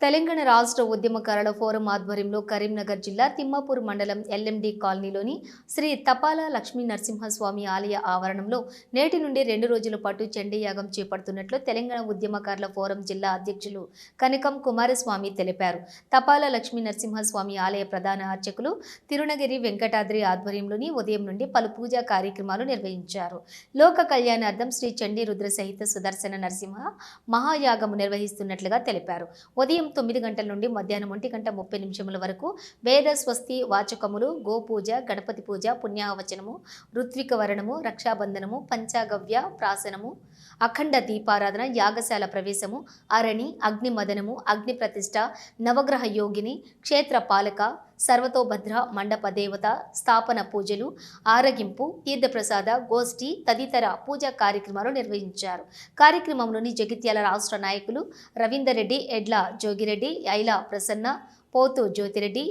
తెలంగాణ రాష్ట్ర ఉద్యమకారుల ఫోరం ఆధ్వర్యంలో కరీంనగర్ జిల్లా తిమ్మాపూర్ మండలం ఎల్ఎండి కాలనీలోని శ్రీ తపాల లక్ష్మీ నరసింహస్వామి ఆలయ ఆవరణంలో నేటి నుండి రెండు రోజుల పాటు చండీయాగం చేపడుతున్నట్లు తెలంగాణ ఉద్యమకారుల ఫోరం జిల్లా అధ్యక్షులు కనకం కుమారస్వామి తెలిపారు. తపాల లక్ష్మీ నరసింహస్వామి ఆలయ ప్రధాన అర్చకులు తిరునగిరి వెంకటాద్రి ఆధ్వర్యంలోని ఉదయం నుండి పలు పూజా కార్యక్రమాలు నిర్వహించారు. లోక కళ్యాణార్థం శ్రీ చండీ రుద్ర సహిత సుదర్శన నరసింహ మహాయాగము నిర్వహిస్తున్నట్లుగా తెలిపారు. ఉదయం తొమ్మిది గంటల నుండి మధ్యాహ్నం ఒంటి గంట ముప్పై నిమిషముల వరకు వేద స్వస్తి వాచకములు గోపూజ గణపతి పూజ పుణ్యావచనము ఋత్విక వరణము రక్షాబంధనము పంచాగవ్య ప్రాసనము అఖండ దీపారాధన యాగశాల ప్రవేశము అరణి అగ్నిమదనము అగ్ని ప్రతిష్ట నవగ్రహ యోగిని క్షేత్ర పాలక సర్వతోభద్ర మండప దేవత స్థాపన పూజలు ఆరగింపు తీర్థప్రసాద గోష్ఠి తదితర పూజా కార్యక్రమాలు నిర్వహించారు. కార్యక్రమంలోని జగిత్యాల రాష్ట్ర నాయకులు రవీందర్ రెడ్డి ఎడ్ల జోగిరెడ్డి ఐల ప్రసన్న పోతు జ్యోతిరెడ్డి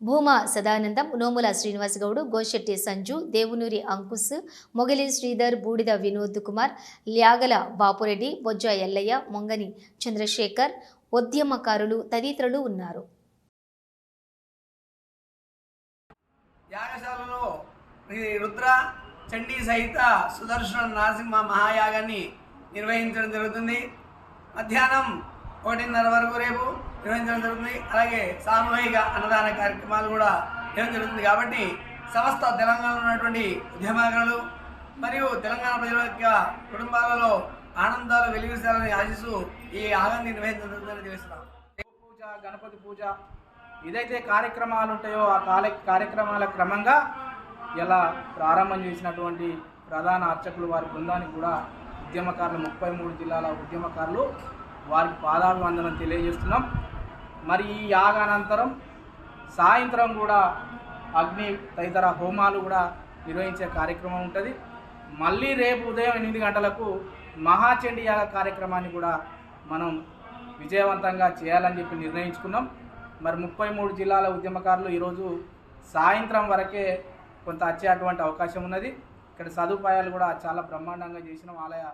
భూమా సదానందం నోముల శ్రీనివాస్ గౌడ్ గోశెట్టి సంజు దేవునూరి అంకుశ్ మొగలి శ్రీధర్ బూడిద వినోద్ కుమార్ ల్యాగల బాపురెడ్డి బొజ్జ ఎల్లయ్య మొంగని చంద్రశేఖర్ ఉద్యమకారులు తదితరులు ఉన్నారు. యాగశాలలో రుద్ర చండీ సహిత సుదర్శన నరసింహ మహాయాగాన్ని నిర్వహించడం జరుగుతుంది. మధ్యాహ్నం ఒకటిన్నర వరకు రేపు నిర్వహించడం జరుగుతుంది. అలాగే సామూహిక అన్నదాన కార్యక్రమాలు కూడా చేయడం జరుగుతుంది కాబట్టి సమస్త తెలంగాణలో ఉన్నటువంటి ఉద్యమకారులు మరియు తెలంగాణ ప్రజల యొక్క కుటుంబాలలో ఆనందాలు వెలిగిస్తారని ఆశిస్తూ ఈ ఆగాన్ని నిర్వహించడం జరుగుతుందని తెలుస్తున్నాం పూజ గణపతి పూజ ఏదైతే కార్యక్రమాలు ఉంటాయో ఆ కాల కార్యక్రమాల క్రమంగా ఇలా ప్రారంభం చేసినటువంటి ప్రధాన అర్చకులు వారి బృందానికి కూడా ఉద్యమకారులు ముప్పై మూడు జిల్లాల ఉద్యమకారులు వారికి పాదాభివందనం తెలియజేస్తున్నాం. మరి ఈ యాగానంతరం సాయంత్రం కూడా అగ్ని తదితర హోమాలు కూడా నిర్వహించే కార్యక్రమం ఉంటుంది. మళ్ళీ రేపు ఉదయం ఎనిమిది గంటలకు మహాచండి యాగ కార్యక్రమాన్ని కూడా మనం విజయవంతంగా చేయాలని చెప్పి నిర్ణయించుకున్నాం. మరి ముప్పై మూడు జిల్లాల ఉద్యమకారులు ఈరోజు సాయంత్రం వరకే కొంత వచ్చేటువంటి అవకాశం ఉన్నది. ఇక్కడ సదుపాయాలు కూడా చాలా బ్రహ్మాండంగా చేసిన. ఆలయ